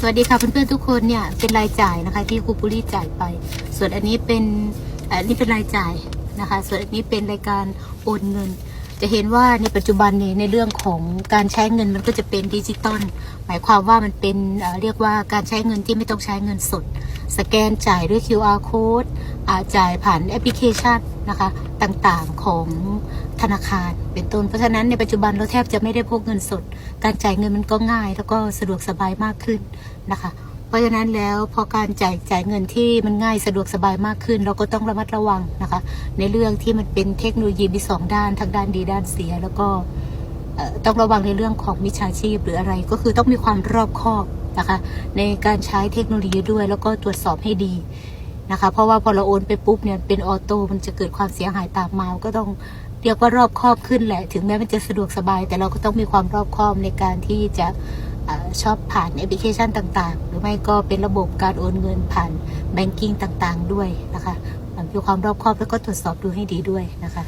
สวัสดีค่ะเพื่อนๆทุกคนเนี่ยเป็นรายจ่ายนะคะที่ครูปุรีจ่ายไป ส่วนอันนี้เป็นอันนี้เป็นรายจ่ายนะคะ ส่วนอันนี้เป็นรายการโอนเงิน จะเห็นว่าในปัจจุบันนี้ในเรื่องของการใช้เงินมันก็จะเป็นดิจิตอลหมายความว่ามันเป็นเรียกว่าการใช้เงินที่ไม่ต้องใช้เงินสด สแกนจ่ายด้วย QR code จ่ายผ่านแอปพลิเคชันนะคะต่างๆของธนาคารเป็นต้น เพราะฉะนั้นในปัจจุบันเราแทบจะไม่ได้พกเงินสด การจ่ายเงินมันก็ง่าย แล้วก็สะดวกสบายมากขึ้นนะคะเพราะฉะนั้นแล้วพอการจ่ายจ่ายเงินที่มันง่ายสะดวกสบายมากขึ้น เราก็ต้องระมัดระวังนะคะ ในเรื่องที่มันเป็นเทคโนโลยีมีสองด้านทั้งด้านดีด้านเสีย แล้วก็ต้องระวังในเรื่องของมิจฉาชีพหรืออะไร ก็คือต้องมีความรอบคอบ นะคะ ในการใช้เทคโนโลยีด้วย แล้วก็ตรวจสอบให้ดีนะคะ เพราะว่าพอเราโอนไปปุ๊บเนี่ยเป็นออโต้มันจะเกิดความเสียหายตามมา ก็ต้องเรียกว่ารอบครอบขึ้นแหละ ถึงแม้มันจะสะดวกสบาย แต่เราก็ต้องมีความรอบครอบในการที่จะชอบผ่านแอปพลิเคชันต่าง ๆ หรือไม่ก็เป็นระบบการโอนเงินผ่านแบงกิ้งต่างๆ ด้วยนะคะมีความรอบคอบแล้วก็ตรวจสอบดูให้ดีด้วยนะคะ